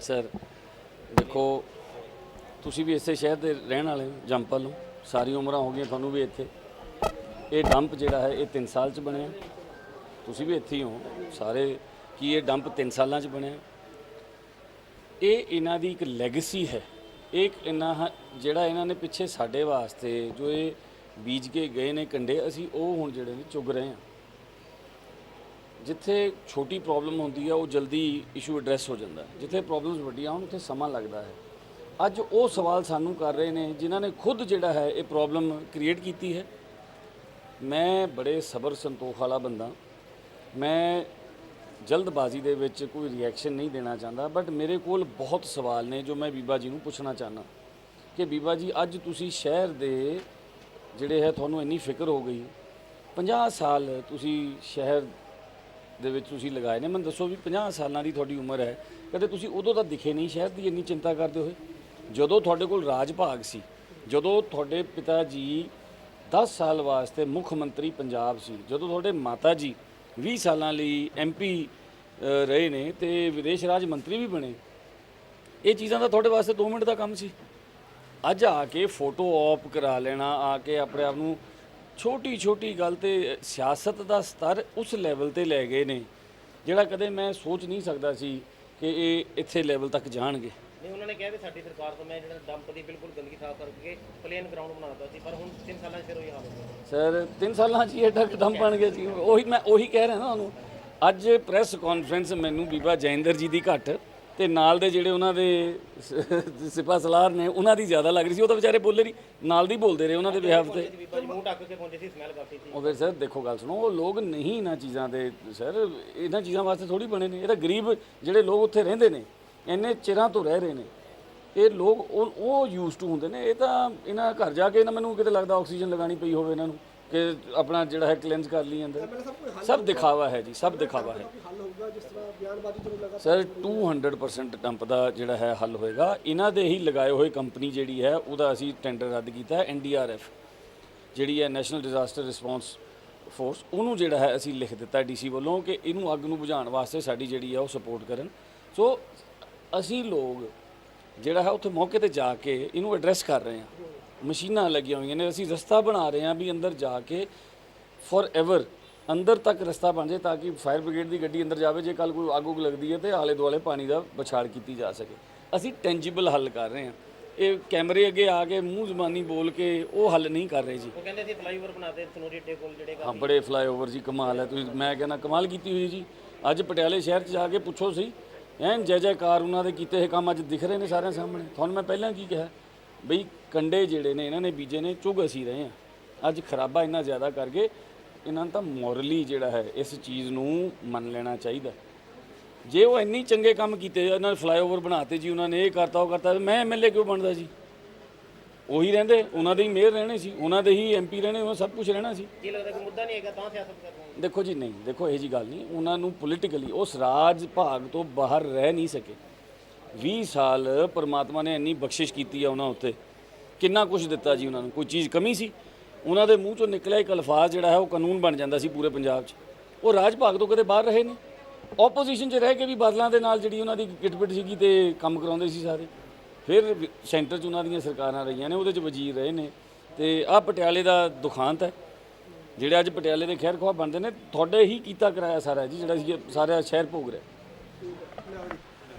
Sir, ਦੇਖੋ, ਤੁਸੀਂ ਵੀ ਇਸੇ ਸ਼ਹਿਰ ਦੇ ਰਹਿਣ ਵਾਲੇ ਹੋ ਜੰਪਲ ਨੂੰ ਸਾਰੀ ਉਮਰਾਂ ਹੋ ਗਈਆਂ ਤੁਹਾਨੂੰ ਵੀ ਇੱਥੇ। ਇਹ ਡੰਪ ਜਿਹੜਾ ਹੈ, ਇਹ 3 ਸਾਲ ਚ ਬਣਿਆ। ਤੁਸੀਂ ਵੀ ਇੱਥੇ ਹੀ ਹੋ, ਸਾਰੇ ਕੀ ਇਹ ਡੰਪ 3 ਸਾਲਾਂ ਚ ਬਣਿਆ? ਇਹ ਇਹਨਾਂ ਦੀ ਇੱਕ ਲੈਗੇਸੀ ਹੈ। ਇੱਕ ਇਹਨਾਂ ਹ- ਜਿਹੜਾ ਇਹਨਾਂ ਨੇ ਪਿੱਛੇ ਸਾਡੇ ਵਾਸਤੇ ਜੋ ਇਹ ਬੀਜ ਕੇ ਗਏ ਨੇ ਕੰਡੇ, ਅਸੀਂ ਉਹ ਹੁਣ ਜਿਹੜੇ ਨੇ ਚੁਗ ਰਹੇ ਹਾਂ। ਜਿੱਥੇ ਛੋਟੀ ਪ੍ਰੋਬਲਮ ਹੁੰਦੀ ਹੈ ਉਹ ਜਲਦੀ ਇਸ਼ੂ ਐਡਰੈਸ ਹੋ ਜਾਂਦਾ ਜਿੱਥੇ ਪ੍ਰੋਬਲਮਸ ਵੱਡੀਆਂ ਹੋਣ, ਉੱਥੇ ਸਮਾਂ ਲੱਗਦਾ ਹੈ। ਅੱਜ ਉਹ ਸਵਾਲ ਸਾਨੂੰ ਕਰ ਰਹੇ ਨੇ, ਜਿਨ੍ਹਾਂ ਨੇ ਖੁਦ ਜਿਹੜਾ ਹੈ, ਇਹ ਪ੍ਰੋਬਲਮ ਕ੍ਰੀਏਟ ਕੀਤੀ ਹੈ। ਮੈਂ ਬੜੇ ਸਬਰ ਸੰਤੋਖ ਵਾਲਾ ਬੰਦਾ। ਮੈਂ ਜਲਦਬਾਜ਼ੀ ਦੇ ਵਿੱਚ ਕੋਈ ਰਿਐਕਸ਼ਨ ਨਹੀਂ ਦੇਣਾ ਚਾਹੁੰਦਾ ਬਟ ਮੇਰੇ ਕੋਲ ਬਹੁਤ ਸਵਾਲ ਨੇ, ਜੋ ਮੈਂ ਬੀਬਾ ਜੀ ਨੂੰ ਪੁੱਛਣਾ ਚਾਹੁੰਦਾ। ਕਿ ਬੀਬਾ ਜੀ, ਅੱਜ ਤੁਸੀਂ ਸ਼ਹਿਰ ਦੇ ਜਿਹੜੇ ਹੈ, ਤੁਹਾਨੂੰ ਇੰਨੀ ਫਿਕਰ ਹੋ ਗਈ। 50 ਸਾਲ ਤੁਸੀਂ ਸ਼ਹਿਰ ਦੇ ਵਿੱਚ ਤੁਸੀਂ ਲਗਾਏ ਨੇ। ਮੈਨੂੰ ਦੱਸੋ ਵੀ 50 ਸਾਲਾਂ ਦੀ ਤੁਹਾਡੀ ਉਮਰ ਹੈ। ਕਦੇ ਤੁਸੀਂ ਉਦੋਂ ਤਾਂ ਦਿਖੇ ਨਹੀਂ ਸ਼ਹਿਰ ਦੀ ਇੰਨੀ ਚਿੰਤਾ ਕਰਦੇ ਹੋਏ? ਜਦੋਂ ਤੁਹਾਡੇ ਕੋਲ ਰਾਜ ਭਾਗ ਸੀ, ਜਦੋਂ ਤੁਹਾਡੇ ਪਿਤਾ ਜੀ 10 ਸਾਲ ਵਾਸਤੇ ਮੁੱਖ ਮੰਤਰੀ ਪੰਜਾਬ ਸੀ, ਜਦੋਂ ਤੁਹਾਡੇ ਮਾਤਾ ਜੀ 20 ਸਾਲਾਂ ਲਈ ਐਮਪੀ ਰਹੇ ਨੇ ਤੇ ਵਿਦੇਸ਼ ਰਾਜ ਮੰਤਰੀ ਵੀ ਬਣੇ, ਇਹ ਚੀਜ਼ਾਂ ਤਾਂ ਤੁਹਾਡੇ ਵਾਸਤੇ 2 ਮਿੰਟ ਦਾ ਕੰਮ ਸੀ। ਅੱਜ ਆ ਕੇ ਫੋਟੋ ਆਪ ਕਰਾ ਲੈਣਾ, ਆ ਕੇ ਆਪਣੇ ਆਪ ਨੂੰ ਛੋਟੀ ਛੋਟੀ ਗੱਲ ਤੇ ਸਿਆਸਤ ਦਾ ਸਤਰ ਉਸ ਲੈਵਲ ਤੇ ਲੈ ਗਏ ਨੇ ਜਿਹੜਾ ਕਦੇ ਮੈਂ ਸੋਚ ਨਹੀਂ ਸਕਦਾ ਸੀ ਕਿ ਇਹ ਇੱਥੇ ਲੈਵਲ ਤੱਕ ਜਾਣਗੇ। ਨਹੀਂ ਉਹਨਾਂ ਨੇ ਕਿਹਾ ਵੀ ਸਾਡੀ ਸਰਕਾਰ ਤੋਂ ਮੈਂ ਜਿਹੜਾ ਡੰਪ ਦੀ ਬਿਲਕੁਲ ਗੰਦਗੀ ਸਾਫ਼ ਕਰਕੇ ਪਲੇਨ ਗਰਾਊਂਡ ਬਣਾ ਦਿੱਤਾ ਸੀ ਪਰ ਹੁਣ 3 ਸਾਲਾਂ 'ਚ ਫਿਰ ਉਹੀ ਹਾਲ ਹੋ ਗਿਆ। ਸਰ 3 ਸਾਲਾਂ 'ਚ ਹੀ ਇਹ ਡੱਕ ਦਮ ਬਣ ਗਿਆ ਸੀ। ਉਹੀ ਮੈਂ ਉਹੀ ਕਹਿ ਰਿਹਾ ਨਾ ਤੁਹਾਨੂੰ ਅੱਜ ਪ੍ਰੈਸ ਕਾਨਫਰੰਸ ਮੈਨੂੰ ਬੀਬਾ ਜੈਂਦਰ ਜੀ ਦੀ ਘੱਟ ਤੇ ਨਾਲ ਦੇ ਜਿਹੜੇ ਉਹਨਾਂ ਦੇ ਸਿਪਾ ਸਲਾਰ ਨੇ, ਉਹਨਾਂ ਦੀ ਜ਼ਿਆਦਾ ਲੱਗ ਰਹੀ ਸੀ। ਉਹ ਤਾਂ ਵਿਚਾਰੇ ਬੋਲੇ ਨਹੀਂ ਨਾਲ ਦੀ ਬੋਲਦੇ ਰਹੇ ਉਹਨਾਂ ਦੇ ਬਿਹਾਫ ਤੇ। ਮੂੰਹ ਢੱਕ ਕੇ ਪਹੁੰਚੇ ਸੀ ਸਮੈਲ ਕਾਫੀ ਸੀ ਉਹ ਫਿਰ ਸਰ, ਦੇਖੋ ਗੱਲ ਸੁਣੋ, ਉਹ ਲੋਕ ਨਹੀਂ ਇਹਨਾਂ ਚੀਜ਼ਾਂ ਦੇ, ਸਰ, ਇਹਨਾਂ ਚੀਜ਼ਾਂ ਵਾਸਤੇ ਥੋੜੀ ਬਣੇ ਨੇ। ਇਹ ਤਾਂ ਗਰੀਬ ਜਿਹੜੇ ਲੋਕ ਉੱਥੇ ਰਹਿੰਦੇ ਨੇ, ਇੰਨੇ ਚਿਰਾਂ ਤੋਂ ਰਹਿ ਰਹੇ ਨੇ। ਇਹ ਲੋਕ, ਉਹ ਉਹ ਯੂਜ਼ ਟੂ ਹੁੰਦੇ ਨੇ। ਇਹ ਤਾਂ ਇਹਨਾਂ ਘਰ ਜਾ ਕੇ ਇਹਨਾਂ ਮੈਨੂੰ ਕਿਤੇ ਲੱਗਦਾ ਆਕਸੀਜਨ ਲਗਾਣੀ ਪਈ ਹੋਵੇ ਇਹਨਾਂ ਨੂੰ। ਕਿ ਆਪਣਾ ਜਿਹੜਾ ਹੈ ਕਲੈਂਸ ਕਰ ਲਈ ਅੰਦਰ। ਸਭ ਦਿਖਾਵਾ ਹੈ ਜੀ, ਸਭ ਦਿਖਾਵਾ ਹੈ। ਕੋਈ ਹੱਲ ਹੋਊਗਾ ਜਿਸ ਤਰ੍ਹਾਂ ਬਿਆਨਬਾਜ਼ੀ ਤੁਹਾਨੂੰ ਲੱਗਾ ਸਰ 200% ਡੰਪ ਦਾ ਜਿਹੜਾ ਹੈ ਹੱਲ ਹੋਏਗਾ। ਇਹਨਾਂ ਦੇ ਹੀ ਲਗਾਏ ਹੋਏ ਕੰਪਨੀ ਜਿਹੜੀ ਹੈ, ਉਹਦਾ ਅਸੀਂ ਟੈਂਡਰ ਰੱਦ ਕੀਤਾ ਹੈ ਐਨਡੀਆਰਐਫ ਜਿਹੜੀ ਹੈ ਨੈਸ਼ਨਲ ਡਿਜ਼ਾਸਟਰ ਰਿਸਪੌਂਸ ਫੋਰਸ ਉਹਨੂੰ ਜਿਹੜਾ ਹੈ ਅਸੀਂ ਲਿਖ ਦਿੱਤਾ ਡੀਸੀ ਵੱਲੋਂ ਕਿ ਇਹਨੂੰ ਅੱਗ ਨੂੰ ਬੁਝਾਉਣ ਵਾਸਤੇ ਸਾਡੀ ਜਿਹੜੀ ਹੈ ਉਹ ਸਪੋਰਟ ਕਰਨ। ਸੋ ਅਸੀਂ ਲੋਕ ਜਿਹੜਾ ਹੈ ਉੱਥੇ ਮੌਕੇ ਤੇ ਜਾ ਕੇ ਇਹਨੂੰ ਐਡਰੈਸ ਕਰ ਰਹੇ ਹਾਂ। ਮਸ਼ੀਨਾਂ ਲੱਗੀਆਂ ਹੋਈਆਂ ਨੇ ਅਸੀਂ ਰਸਤਾ ਬਣਾ ਰਹੇ ਹਾਂ ਵੀ ਅੰਦਰ ਜਾ ਕੇ ਫੋਰ ਐਵਰ ਅੰਦਰ ਤੱਕ ਰਸਤਾ ਬਣ ਜਾਏ ਤਾਂ ਕਿ ਫਾਇਰ ਬ੍ਰਿਗੇਡ ਦੀ ਗੱਡੀ ਅੰਦਰ ਜਾਵੇ ਜੇ ਕੱਲ ਕੋਈ ਅੱਗ ਉੱਗ ਲੱਗਦੀ ਹੈ ਤੇ ਆਲੇ ਦੁਆਲੇ ਪਾਣੀ ਦਾ ਵਿਛਾੜ ਕੀਤੀ ਜਾ ਸਕੇ। ਅਸੀਂ ਟੈਂਜੀਬਲ ਹੱਲ ਕਰ ਰਹੇ ਹਾਂ। ਇਹ ਕੈਮਰੇ ਅੱਗੇ ਆ ਕੇ ਮੂੰਹ ਜ਼ਬਾਨੀ ਬੋਲ ਕੇ ਉਹ ਹੱਲ ਨਹੀਂ ਕਰ ਰਹੇ ਜੀ। ਉਹ ਕਹਿੰਦੇ ਸੀ ਫਲਾਈਓਵਰ ਬਣਾਤੇ ਸਨੋਰੀ ਅੱਡੇ ਕੋਲ ਜਿਹੜੇ ਹਾਂ ਬੜੇ ਫਲਾਈਓਵਰ ਜੀ ਕਮਾਲ ਹੈ। ਤੁਸੀਂ ਮੈਂ ਕਹਿੰਦਾ ਕਮਾਲ ਕੀਤੀ ਹੋਈ ਜੀ। ਅੱਜ ਪਟਿਆਲੇ ਸ਼ਹਿਰ 'ਚ ਜਾ ਕੇ ਪੁੱਛੋ ਸਹੀ ਐਨ ਜੈ ਜੈਕਾਰ ਉਹਨਾਂ ਦੇ ਕੀਤੇ ਇਹ ਕੰਮ ਅੱਜ ਦਿਖ ਰਹੇ ਨੇ ਸਾਰਿਆਂ ਸਾਹਮਣੇ। ਤੁਹਾਨੂੰ ਮੈਂ ਪਹਿਲਾਂ ਕੀ ਕਿਹਾ ਬਈ ਕੰਡੇ ਜਿਹੜੇ ਨੇ ਇਹਨਾਂ ਨੇ ਬੀਜੇ ਨੇ ਚੁਗ ਅਸੀਂ ਰਹੇ ਹਾਂ। ਅੱਜ ਖਰਾਬਾ ਇੰਨਾ ਜ਼ਿਆਦਾ ਕਰਕੇ ਇਹਨਾਂ ਨੂੰ ਤਾਂ ਮੋਰਲੀ ਜਿਹੜਾ ਹੈ ਇਸ ਚੀਜ਼ ਨੂੰ ਮੰਨ ਲੈਣਾ ਚਾਹੀਦਾ। ਜੇ ਉਹ ਇੰਨੀ ਚੰਗੇ ਕੰਮ ਕੀਤੇ ਇਹਨਾਂ ਨੇ ਫਲਾਈਓਵਰ ਬਣਾਤੇ ਜੀ ਉਹਨਾਂ ਨੇ ਇਹ ਕਰਤਾ ਉਹ ਕਰਤਾ ਮੈਂ ਐਮਐਲਏ ਕਿਉਂ ਬਣਦਾ ਜੀ? ਉਹੀ ਰਹਿੰਦੇ ਉਹਨਾਂ ਦੇ ਹੀ ਮੇਅਰ ਰਹਿਣੇ ਸੀ ਉਹਨਾਂ ਦੇ ਹੀ ਐਮਪੀ ਰਹਿਣੇ ਉਹ ਸਭ ਕੁਝ ਰਹਿਣਾ ਸੀ। ਕੀ ਲੱਗਦਾ ਕਿ ਮੁੱਦਾ ਨਹੀਂ ਹੈਗਾ ਤਾਂ ਸਿਆਸਤ ਕਰ ਰਹੇ ਦੇਖੋ ਜੀ ਨਹੀਂ ਦੇਖੋ ਇਹ ਜੀ ਗੱਲ ਨਹੀਂ ਉਹਨਾਂ ਨੂੰ ਪੋਲੀਟੀਕਲੀ ਉਸ ਰਾਜ ਭਾਗ ਤੋਂ ਬਾਹਰ ਰਹਿ ਨਹੀਂ ਸਕੇ। 20 ਸਾਲ ਪਰਮਾਤਮਾ ਨੇ ਇੰਨੀ ਬਖਸ਼ਿਸ਼ ਕੀਤੀ ਆ ਉਹਨਾਂ ਉੱਤੇ। ਕਿੰਨਾ ਕੁਝ ਦਿੱਤਾ ਜੀ ਉਹਨਾਂ ਨੂੰ? ਕੋਈ ਚੀਜ਼ ਕਮੀ ਸੀ? ਉਹਨਾਂ ਦੇ ਮੂੰਹ ਚੋਂ ਨਿਕਲਿਆ ਇੱਕ ਅਲਫਾਜ਼ ਜਿਹੜਾ ਹੈ, ਉਹ ਕਾਨੂੰਨ ਬਣ ਜਾਂਦਾ ਸੀ ਪੂਰੇ ਪੰਜਾਬ 'ਚ। ਉਹ ਰਾਜ ਭਾਗ ਤੋਂ ਕਦੇ ਬਾਹਰ ਰਹੇ ਨੇ? ਆਪੋਜੀਸ਼ਨ 'ਚ ਰਹਿ ਕੇ ਵੀ ਬਾਦਲਾਂ ਦੇ ਨਾਲ ਜਿਹੜੀ ਉਹਨਾਂ ਦੀ ਗਿਟਪਿਟ ਸੀਗੀ ਤੇ ਕੰਮ ਕਰਾਉਂਦੇ ਸੀ ਸਾਰੇ। ਫਿਰ ਸੈਂਟਰ 'ਚ ਉਹਨਾਂ ਦੀਆਂ ਸਰਕਾਰਾਂ ਰਹੀਆਂ ਨੇ, ਉਹਦੇ 'ਚ ਵਜ਼ੀਰ ਰਹੇ ਨੇ। ਤੇ ਆਹ ਪਟਿਆਲੇ ਦਾ ਦੁਖਾਂਤ ਹੈ। ਜਿਹੜੇ ਅੱਜ ਪਟਿਆਲੇ ਦੇ ਖੈਰ ਖਵਾ ਬਣਦੇ ਨੇ, ਤੁਹਾਡੇ ਹੀ ਕੀਤਾ ਕਰਾਇਆ ਸਾਰਾ ਜੀ, ਜਿਹੜਾ ਸੀ, ਸਾਰਾ ਸ਼ਹਿਰ ਭੋਗ ਰਿਹਾ।